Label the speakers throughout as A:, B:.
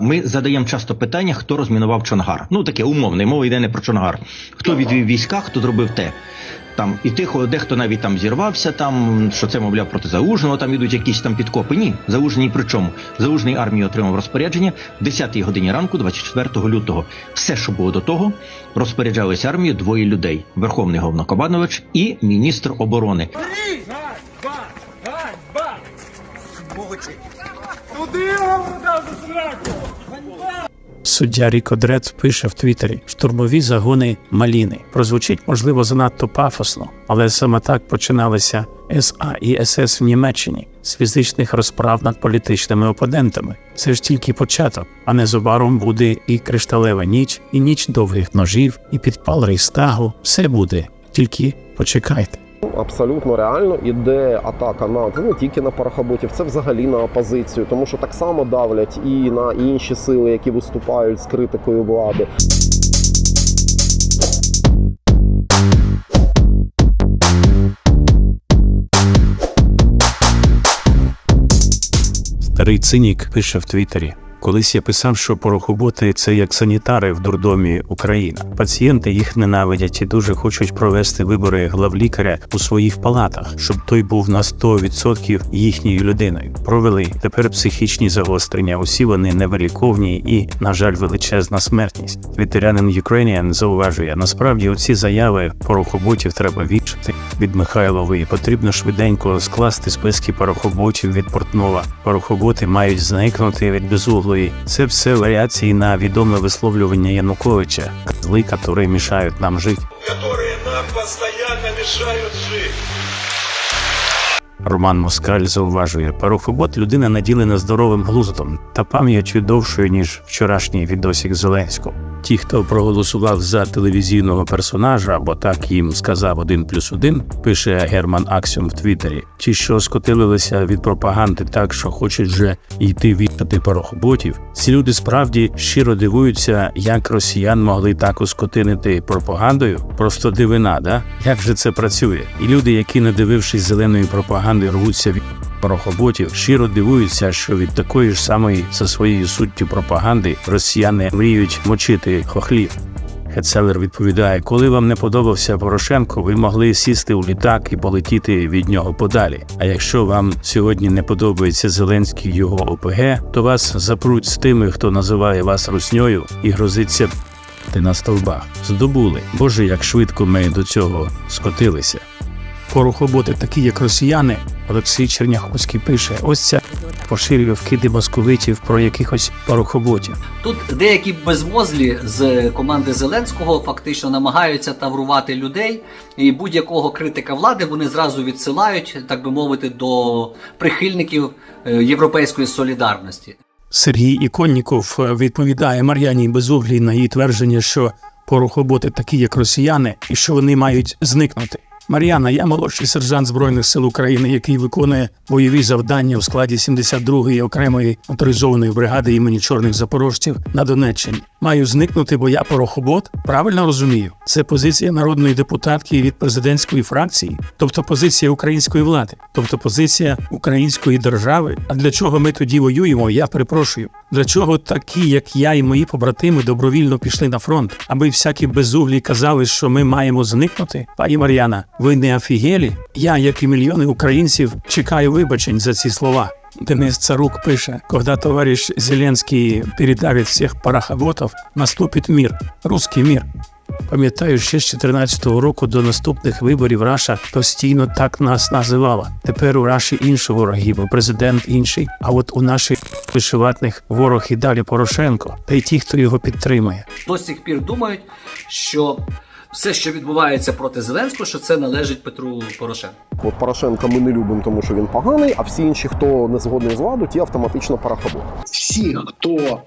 A: Ми задаємо часто питання, хто розмінував Чонгар. Ну таке умовне, мова йде не про Чонгар. Хто відвів війська, хто зробив те. Там і тихо, дехто навіть там зірвався, там що це, мовляв, проти заужного, там ідуть якісь там підкопи. Ні, заужний при чому? Заужний армії отримав розпорядження в 10-й годині ранку, 24 лютого. Все, що було до того, розпоряджались армією двоє людей: Верховний Головнокомандувач і міністр оборони.
B: Суддя Ріко Дред пише в Твіттері: штурмові загони Маліни. Прозвучить, можливо, занадто пафосно, але саме так починалися СА і СС в Німеччині з фізичних розправ над політичними опонентами. Це ж тільки початок, а незабаром буде і кришталева ніч, і ніч довгих ножів, і підпал рейстагу. Все буде. Тільки почекайте.
C: Абсолютно реально іде атака на це не тільки на парахоботів, це взагалі на опозицію, тому що так само давлять і на інші сили, які виступають з критикою влади.
B: Старий цинік пише в Твіттері. Колись я писав, що порохоботи це як санітари в дурдомі Україна. Пацієнти їх ненавидять і дуже хочуть провести вибори главлікаря у своїх палатах, щоб той був на 100% їхньою людиною. Провели тепер психічні загострення. Усі вони невиліковні і, на жаль, величезна смертність. Твіттерянин Ukrainian зауважує, насправді оці заяви порохоботів треба вічити від Михайлової. Потрібно швиденько скласти списки порохоботів від Портнова. Порохоботи мають зникнути від безуглої. Це все варіації на відоме висловлювання Януковича, зли, які мішають нам жити.
D: Які нам постоянно мішають жить.
B: Роман Москаль зауважує, порохобот людина наділена здоровим глуздом та пам'яттю довшою, ніж вчорашній відосік Зеленського. Ті, хто проголосував за телевізійного персонажа, або так їм сказав один плюс один, пише Герман Аксьом в Твіттері, ті, що скотилилися від пропаганди так, що хочуть вже йти вішати порохоботів, ці люди справді щиро дивуються, як росіян могли так ускотинити пропагандою. Просто дивина, да? Як же це працює? І люди, які, не дивившись зеленої пропаганди, рвуться від порохоботів, щиро дивуються, що від такої ж самої за своєю суттю пропаганди росіяни мріють мочити хохлів. Хецелер відповідає: коли вам не подобався Порошенко, ви могли сісти у літак і полетіти від нього подалі. А якщо вам сьогодні не подобається Зеленський його ОПГ, то вас запруть з тими, хто називає вас русньою і грозиться на стовбах. Здобули. Боже, як швидко ми до цього скотилися. Порохоботи, такі як росіяни, Олексій Черняховський пише: ось ця поширює вкиди московитів про якихось порохоботів.
E: Тут деякі безмозлі з команди Зеленського фактично намагаються таврувати людей, і будь-якого критика влади вони зразу відсилають, так би мовити, до прихильників е, європейської солідарності.
B: Сергій Іконніков е, відповідає Мар'яні Безуглій на її твердження, що порохоботи такі, як росіяни, і що вони мають зникнути. Мар'яна, я молодший сержант Збройних сил України, який виконує бойові завдання у складі 72-ї окремої моторизованої бригади імені чорних запорожців на Донеччині. Маю зникнути, бо я порохобот. Правильно розумію, це позиція народної депутатки від президентської фракції, тобто позиція української влади, тобто позиція української держави. А для чого ми тоді воюємо? Я перепрошую. Для чого такі, як я і мої побратими, добровільно пішли на фронт, аби всякі безуглі казали, що ми маємо зникнути? Пані Мар'яна, ви не офігелі? Я, як і мільйони українців, чекаю вибачень за ці слова. Денис Царук пише, когда товарищ Зеленский передавит всех парохоботов, наступить мир, русский мир. Пам'ятаю, ще з 14-го року до наступних виборів Раша постійно так нас називала. Тепер у Раші інші вороги, бо президент інший. А от у наших вишиватних ворог і далі Порошенко, та й ті, хто його підтримує.
E: До сих пір думають, що все, що відбувається проти Зеленського, що це належить Петру Порошенку.
C: От Порошенка ми не любимо, тому що він поганий, а всі інші, хто не згодний з владу, ті автоматично парахоботи.
F: всі, хто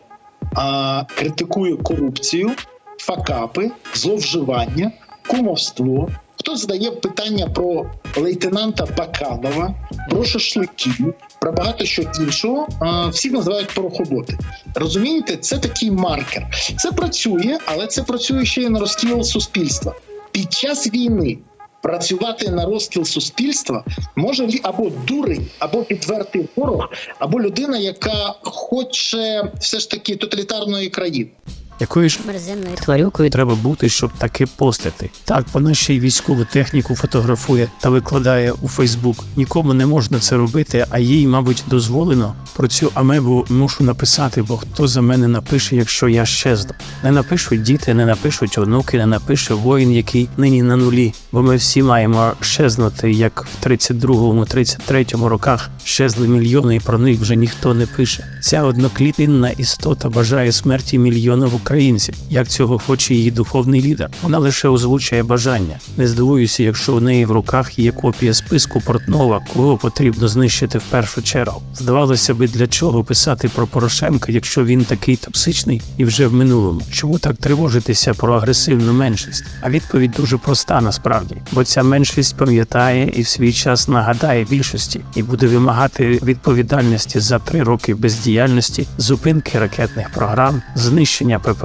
F: а, критикує корупцію, факапи, зловживання, кумовство, хто задає питання про лейтенанта Баканова, про шашликів, про багато що іншого, всі називають порохоботи. Розумієте, це такий маркер. Це працює, але це працює ще й на розстріл суспільства. Під час війни працювати на розкіл суспільства може або дурень, або підвертий ворог, або людина, яка хоче все ж таки тоталітарної країни.
B: Якою ж
G: мерзенною
B: тварюкою треба бути, щоб таки постити. Так, вона ще й військову техніку фотографує та викладає у Фейсбук. Нікому не можна це робити, а їй, мабуть, дозволено. Про цю амебу мушу написати, бо хто за мене напише, якщо я щезну. Не напишуть діти, не напишуть онуки, не напише воїн, який нині на нулі. Бо ми всі маємо щезнути, як в 32-му, 33-му роках щезли мільйони, і про них вже ніхто не пише. Ця одноклітинна істота бажає смерті мільйонів українців. Як цього хоче її духовний лідер? Вона лише озвучує бажання. Не здивуюся, якщо у неї в руках є копія списку Портнова, кого потрібно знищити в першу чергу. Здавалося би, для чого писати про Порошенка, якщо він такий токсичний і вже в минулому. Чому так тривожитися про агресивну меншість? А відповідь дуже проста насправді, бо ця меншість пам'ятає і в свій час нагадає більшості і буде вимагати відповідальності за три роки бездіяльності, зупинки ракетних програм, знищення ППО,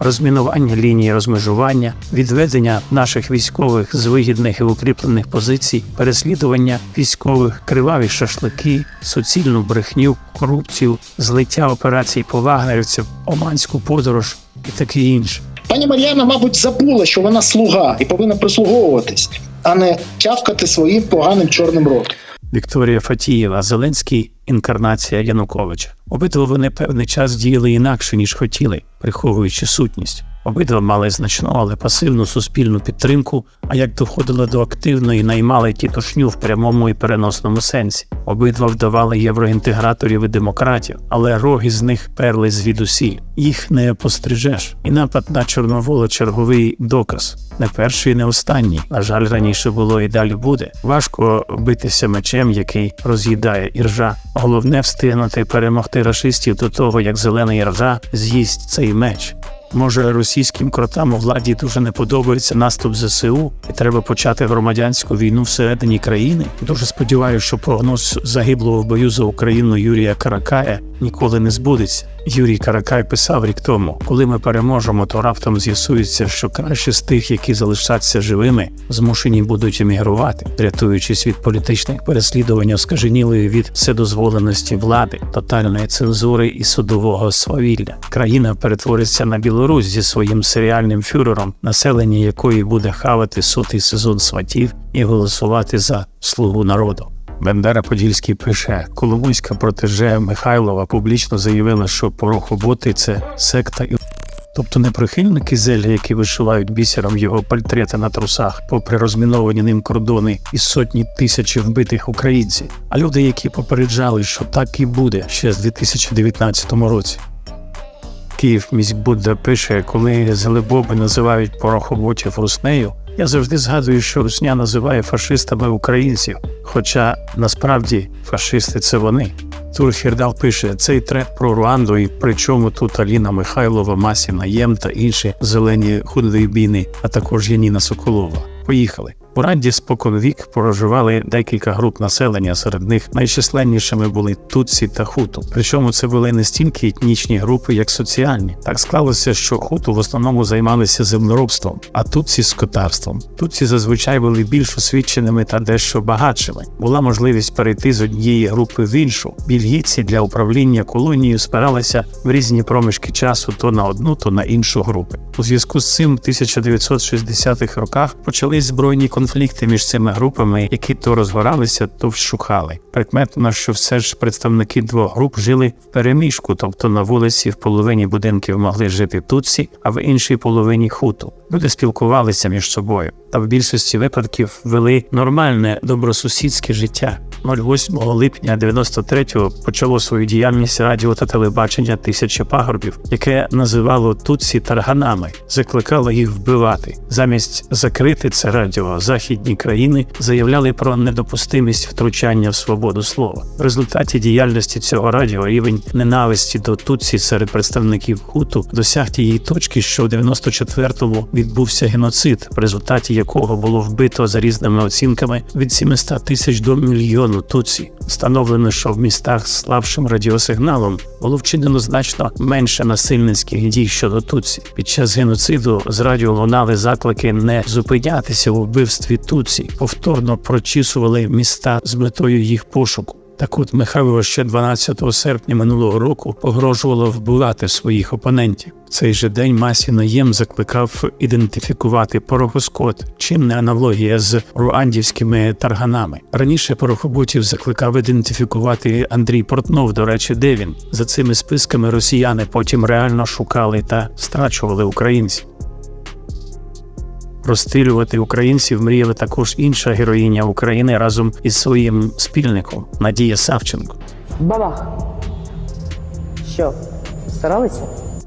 B: розмінування лінії розмежування, відведення наших військових з вигідних і укріплених позицій, переслідування військових, криваві шашлики, суцільну брехню, корупцію, злиття операцій по вагнерівцям, оманську подорож і таке інше.
F: Пані Мар'яна, мабуть, забула, що вона слуга і повинна прислуговуватись, а не тявкати своїм поганим чорним ротом.
B: Вікторія Фатієва, Зеленський, інкарнація Януковича. Обидва вони певний час діяли інакше, ніж хотіли, приховуючи сутність. Обидва мали значну, але пасивну суспільну підтримку, а як доходило до активної, наймали тітушню в прямому і переносному сенсі. Обидва вдавали євроінтеграторів і демократів, але роги з них перли звідусіль. Їх не пострижеш. І напад на Чорновола черговий доказ. Не перший, не останній. На жаль, раніше було і далі буде. Важко битися мечем, який роз'їдає іржа. Головне встигнути перемогти рашистів до того, як зелена іржа з'їсть цей меч. Може, російським кротам у владі дуже не подобається наступ ЗСУ, і треба почати громадянську війну всередині країни. Дуже сподіваюся, що прогноз загиблого в бою за Україну Юрія Каракая ніколи не збудеться. Юрій Каракай писав рік тому: коли ми переможемо, то раптом з'ясується, що краще з тих, які залишаться живими, змушені будуть емігрувати, рятуючись від політичних переслідувань, оскаженілої від вседозволеності влади, тотальної цензури і судового свавілля. Країна перетвориться на Білорусь зі своїм серіальним фюрером, населення якої буде хавати сотий сезон сватів і голосувати за слугу народу. Бендера Подільський пише: Коломойська протеже Михайлова публічно заявила, що порохоботи це секта і. Тобто не прихильники зелля, які вишивають бісером його портрети на трусах, попри розміновані ним кордони і сотні тисяч вбитих українців, а люди, які попереджали, що так і буде ще з 2019 році. Київ міськбудда пише, коли зелебоби називають порохоботів руснею, я завжди згадую, що Русня називає фашистами українців, хоча насправді фашисти це вони. Тур Хірдал пише цей трек про Руанду, і причому тут Аліна Михайлова, Масіна Єм та інші зелені худойбіни, а також Яніна Соколова. Поїхали. У Ранді споконвік проживали декілька груп населення. Серед них найчисленнішими були Тутсі та Хуту. Причому це були не стільки етнічні групи, як соціальні. Так склалося, що Хуту в основному займалися землеробством, а Тутсі скотарством. Тутсі зазвичай були більш освіченими та дещо багатшими. Була можливість перейти з однієї групи в іншу. Більгійці для управління колонією спиралися в різні проміжки часу то на одну, то на іншу групи. У зв'язку з цим в 1960-х роках почались збройні конфлікти між цими групами, які то розгоралися, то вщухали. Прикметно, що все ж представники двох груп жили в переміжку, тобто на вулиці в половині будинків могли жити тутсі, а в іншій половині хуту. Люди спілкувалися між собою та в більшості випадків вели нормальне добросусідське життя. 08 липня 93-го почало свою діяльність радіо та телебачення тисячі пагорбів, яке називало Тутсі тарганами, закликало їх вбивати. Замість закрити це радіо, західні країни заявляли про недопустимість втручання в свободу слова. В результаті діяльності цього радіо рівень ненависті до Тутсі серед представників хуту досяг тієї точки, що в 94-му відбувся геноцид, в результаті якого було вбито за різними оцінками від 700 тисяч до мільйону туці. Встановлено, що в містах з слабшим радіосигналом було вчинено значно менше насильницьких дій щодо туці. Під час геноциду з радіо лунали заклики не зупинятися у вбивстві туці, повторно прочісували міста з метою їх пошуку. Так от Михайло ще 12 серпня минулого року погрожувало вбивати своїх опонентів. В цей же день Масі Наєм закликав ідентифікувати порохоскот, чим не аналогія з руандівськими тарганами. Раніше порохоботів закликав ідентифікувати Андрій Портнов. До речі, де він за цими списками росіяни потім реально шукали та страчували українців. Розстрілювати українців мріяла також інша героїня України разом із своїм спільником Надія Савченко.
G: Бабах. Що, старалися?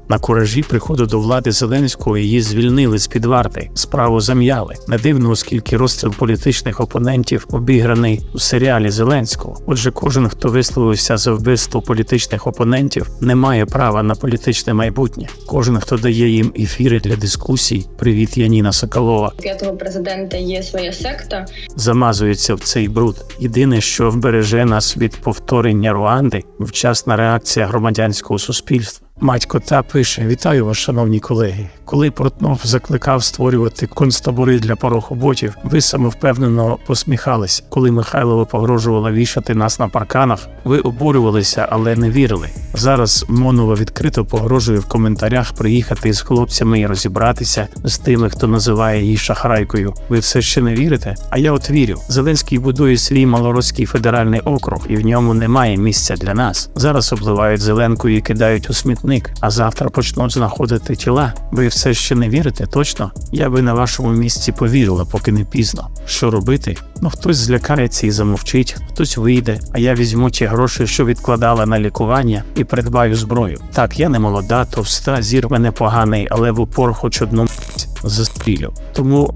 B: На куражі приходу до влади Зеленського її звільнили з під варти. Справу зам'яли. Не дивно, оскільки розстріл політичних опонентів обіграний у серіалі Зеленського. Отже, кожен, хто висловився за вбивство політичних опонентів, не має права на політичне майбутнє. Кожен, хто дає їм ефіри для дискусій, привіт Яніна Соколова,
H: п'ятого президента є своя секта.
B: замазується в цей бруд. Єдине, що вбереже нас від повторення Руанди, вчасна реакція громадянського суспільства. Матько та пише: Вітаю вас, шановні колеги. Коли Портнов закликав створювати концтабори для порохоботів, ви самовпевнено посміхалися. Коли Михайлова погрожувала вішати нас на парканах, ви обурювалися, але не вірили. Зараз Монова відкрито погрожує в коментарях приїхати з хлопцями і розібратися з тими, хто називає її шахрайкою. Ви все ще не вірите? А я от вірю. Зеленський будує свій малоросський федеральний округ, і в ньому немає місця для нас. Зараз обливають зеленкою і кидають у смітник, а завтра почнуть знаходити тіла. Ви все ще не вірите? Точно? Я би на вашому місці повірила, поки не пізно. Що робити? Ну хтось злякається і замовчить, хтось вийде, а я візьму ті гроші, що відкладала на лікування, і придбаю зброю. Так, я не молода, товста, зір мене поганий, але в упор хоч одну застрілю. Тому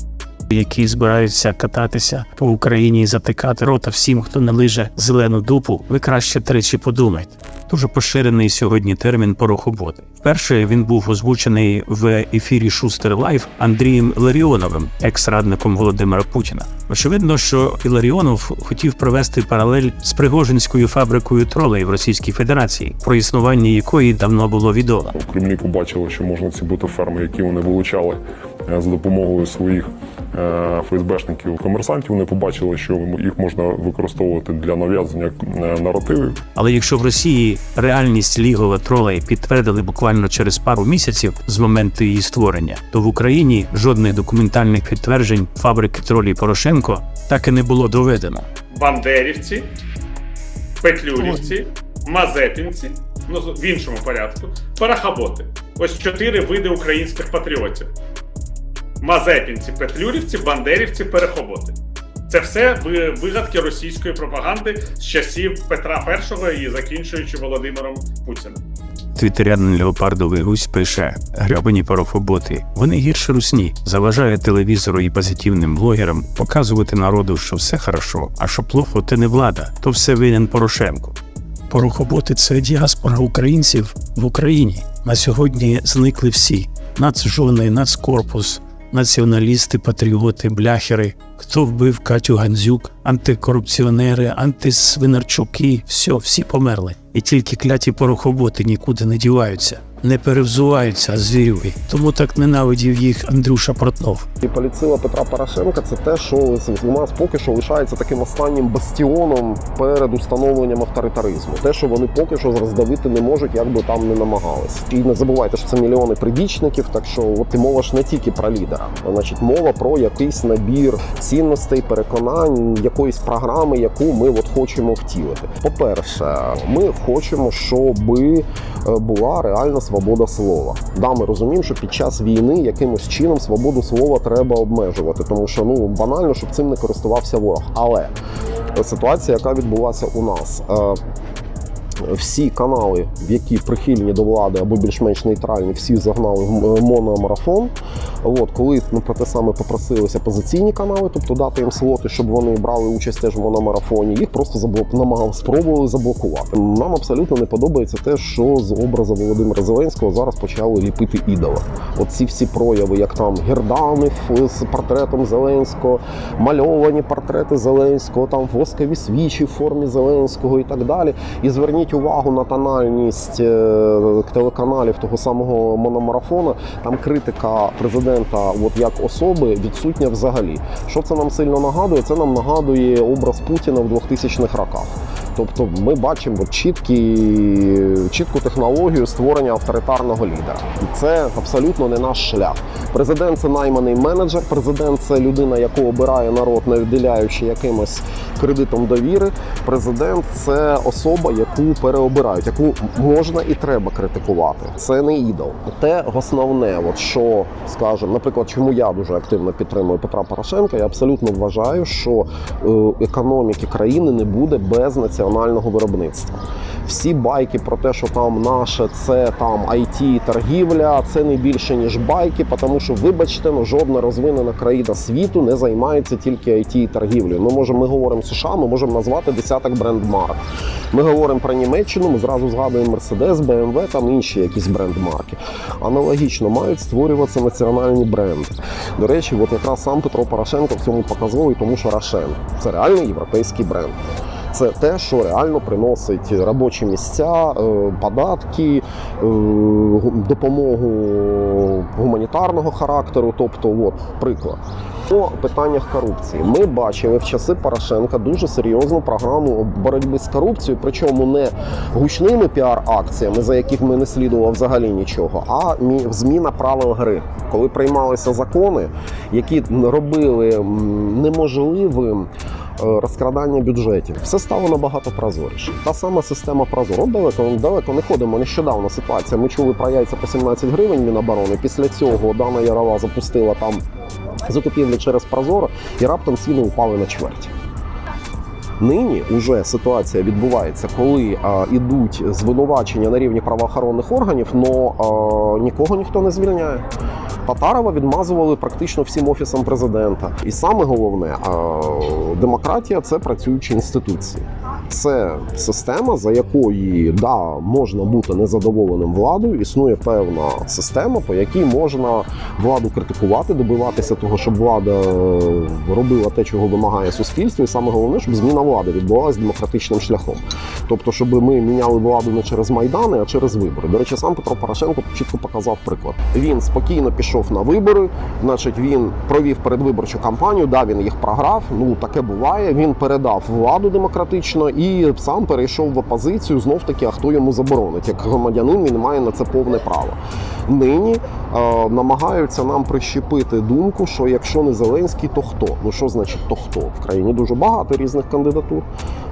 B: які збираються кататися по Україні і затикати рота всім, хто не лиже зелену дупу, ви краще тричі подумайте. Дуже поширений сьогодні термін порохоботи. Вперше він був озвучений в ефірі Шустер Лайф Андрієм Іларіоновим, екс-радником Володимира Путіна. Очевидно, що Іларіонов хотів провести паралель з Пригожинською фабрикою тролей в Російській Федерації, про існування якої давно було відомо.
I: В Кремлі побачили, що можна ці бутаферми, які вони вилучали е, за допомогою своїх ФСБшників комерсантів. Вони побачили, що їх можна використовувати для нав'язання е, наративів.
B: Але якщо в Росії реальність лігова тролей підтвердили буквально через пару місяців з моменту її створення, то в Україні жодних документальних підтверджень фабрики тролій Порошенко так і не було доведено.
J: Бандерівці, Петлюрівці, Мазепінці, ну в іншому порядку, Парахаботи. Ось чотири види українських патріотів: Мазепінці, Петлюрівці, Бандерівці, Перехоботи. Це все вигадки російської пропаганди з часів Петра І і закінчуючи Володимиром Путіним.
B: Твіттерянин Леопардовий Гусь пише: грьобані порофоботи. Вони гірше русні, заважають телевізору і позитивним блогерам показувати народу, що все хорошо, а що плохо, це не влада, то все винен Порошенко. Порохоботи це діаспора українців в Україні. На сьогодні зникли всі: нацжони, нацкорпус, націоналісти, патріоти, бляхери. Хто вбив Катю Гандзюк, антикорупціонери, антисвинарчуки, все, всі померли. І тільки кляті порохоботи нікуди не діваються, не перевзуваються, звірюги. Тому так ненавидів їх Андрюша Портнов.
C: І поліцила Петра Порошенка це те, що у нас поки що лишається таким останнім бастіоном перед установленням авторитаризму. Те, що вони поки що роздавити не можуть, як би там не намагались. І не забувайте, що це мільйони прибічників, так що от і мова ж не тільки про лідера, а значить мова про якийсь набір цінностей, переконань, якоїсь програми, яку ми от хочемо втілити. По-перше, ми хочемо, щоб була реальна свобода слова. Да, ми розуміємо, що під час війни якимось чином свободу слова треба обмежувати, тому що ну банально, щоб цим не користувався ворог. Але ситуація, яка відбулася у нас. Е, всі канали, які прихильні до влади або більш-менш нейтральні, всі загнали в мономарафон. От, коли ми про те саме попросилися позиційні канали, тобто дати їм слоти, щоб вони брали участь теж в мономарафоні, їх просто заблок... намагав спробували заблокувати. Нам абсолютно не подобається те, що з образу Володимира Зеленського зараз почали ліпити ідола. От ці всі прояви, як там гердани з портретом Зеленського, мальовані портрети Зеленського, там воскові свічі в формі Зеленського і так далі. І зверніть увагу на тональність е, телеканалів того самого мономарафона. Там критика президента, от як особи, відсутня взагалі. Що це нам сильно нагадує? Це нам нагадує образ Путіна в 2000-х роках. Тобто ми бачимо чіткі, чітку технологію створення авторитарного лідера. І це абсолютно не наш шлях. Президент це найманий менеджер, президент це людина, яку обирає народ, не виділяючи якимось кредитом довіри. Президент це особа, яку переобирають, яку можна і треба критикувати. Це не ідол. Те основне, от що скажемо, наприклад, чому я дуже активно підтримую Петра Порошенка, я абсолютно вважаю, що е, економіки країни не буде без національного виробництва. Всі байки про те, що там наше це там IT торгівля, це не більше ніж байки, тому що, вибачте, ну жодна розвинена країна світу не займається тільки IT торгівлею. Ми можемо, ми говоримо США, ми можемо назвати десяток брендмарок. Ми говоримо про Німеччину, ми зразу згадуємо Mercedes, BMW, там інші якісь брендмарки. Аналогічно мають створюватися національні бренди. До речі, от якраз сам Петро Порошенко в цьому показовий, тому що Рошен це реальний європейський бренд. Це те, що реально приносить робочі місця, е, податки, е, допомогу гуманітарного характеру. Тобто, от приклад. По питаннях корупції ми бачили в часи Порошенка дуже серйозну програму боротьби з корупцією, причому не гучними піар-акціями, за яких ми не слідував взагалі нічого, а зміна правил гри, коли приймалися закони, які робили неможливим розкрадання бюджетів. Все стало набагато прозоріше. Та сама система Прозоро. Далеко далеко не ходимо. Нещодавно ситуація. Ми чули про яйця по 17 гривень Міноборони. Після цього Дана Ярова запустила там закупівлі через Прозоро, і раптом ціни упали на чверть. Нині вже ситуація відбувається, коли а, ідуть звинувачення на рівні правоохоронних органів, але нікого ніхто не звільняє. Татарова відмазували практично всім офісам президента. І саме головне, демократія це працюючі інституції. Це система, за якої да, можна бути незадоволеним владою. Існує певна система, по якій можна владу критикувати, добиватися того, щоб влада е, робила те, чого вимагає суспільство, і саме головне, щоб зміна влади відбувалася демократичним шляхом. Тобто, щоб ми міняли владу не через майдани, а через вибори. До речі, сам Петро Порошенко чітко показав приклад. Він спокійно пішов на вибори, значить, він провів передвиборчу кампанію. Да, він їх програв. Ну таке буває. Він передав владу демократично і сам перейшов в опозицію. Знов таки, а хто йому заборонить? Як громадянин він має на це повне право. Нині е, намагаються нам прищепити думку, що якщо не Зеленський, то хто? Ну що значить то хто? В країні дуже багато різних кандидатур.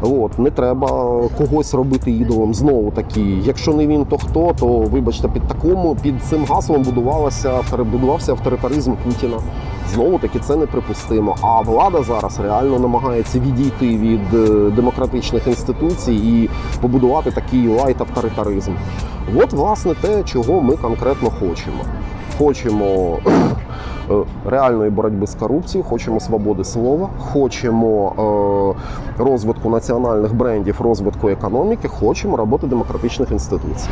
C: От не треба когось робити ідолом. Знову таки, якщо не він, то хто? То вибачте, під такому під цим гаслом будувалося будувався авторитаризм Путіна. Знову таки це неприпустимо. А влада зараз реально намагається відійти від е, демократичних інституцій і побудувати такий лайт авторитаризм. От, власне, те, чого ми конкретно хочемо. Хочемо е, реальної боротьби з корупцією, хочемо свободи слова, хочемо е, розвитку національних брендів, розвитку економіки, хочемо роботи демократичних інституцій.